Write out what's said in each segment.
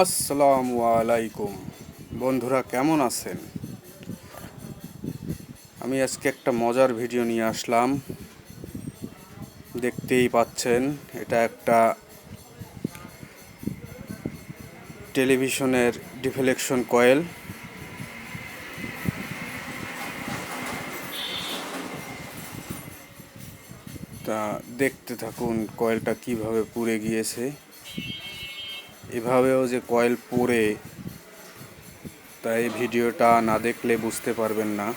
আসসালামু আলাইকুম। বন্ধুরা, কেমন আছেন? আমি আজকে একটা মজার ভিডিও নিয়ে আসলাম। দেখতেই পাচ্ছেন, এটা একটা টেলিভিশনের ডিফ্লেকশন কয়েল। তা দেখতে থাকুন কয়েলটা কীভাবে পুড়ে গিয়েছে। এভাবেও যে কয়েল পরে তাই ভিডিওটা না দেখলে বুঝতে পারবেন না।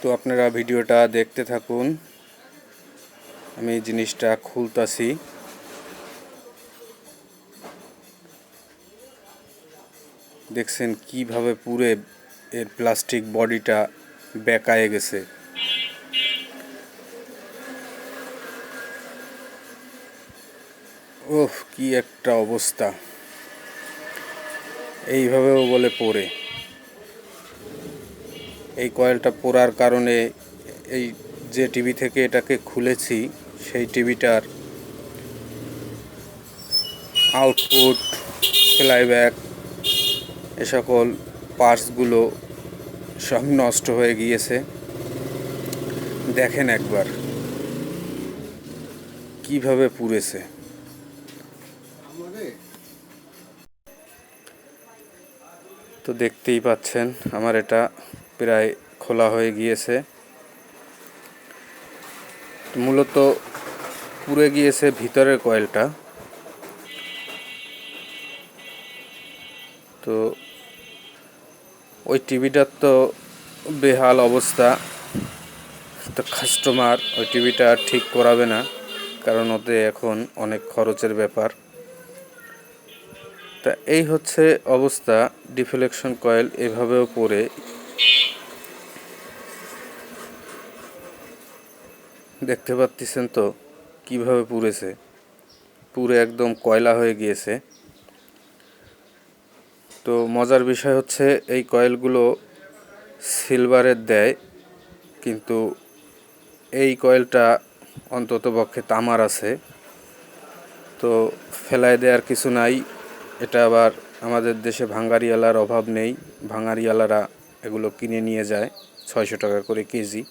তো আপনারা ভিডিওটা দেখতে থাকুন। আমি জিনিসটা খুলতাছি। দেখছেন কীভাবে পুরে এর প্লাস্টিক বডিটা বেকায়ে গেছে। ওহ, কি একটা অবস্থা। এইভাবেও বলে পড়ে। এই কয়েলটা পোড়ার কারণে এই যে টিভি থেকে এটাকে খুলেছি, সেই টিভিটার আউটপুট, ফ্লাইব্যাক, এ সকল পার্টসগুলো সব নষ্ট হয়ে গিয়েছে। দেখেন একবার, কীভাবে পুড়েছে। তো দেখতেই পাচ্ছেন, আমার এটা প্রায় খোলা হয়ে গিয়েছে। মূলত পুড়ে গিয়েছে ভিতরের কয়েলটা। তো ওই টিভিটার তো বেহাল অবস্থা। তো কাস্টমার ওই টিভিটা ঠিক করাবে না, কারণ ওতে এখন অনেক খরচের ব্যাপার। তা এই হচ্ছে অবস্থা, ডিফ্লেকশন কয়েল এভাবেও পরে দেখতে পাচ্ছেন তো কীভাবে পুড়েছে। পুরে একদম কয়লা হয়ে গিয়েছে। তো মজার বিষয় হচ্ছে এই কয়েলগুলো সিলভারের দেয়, কিন্তু এই কয়েলটা অন্তত পক্ষে তামার আছে। তো ফেলায় দেওয়ার কিছু নাই এটা আবার আমাদের দেশে ভাঙ্গারিয়ালার অভাব নেই। ভাঙ্গারিয়ালারা এগুলো কিনে নিয়ে যায় ছয়শো টাকা করে কেজি।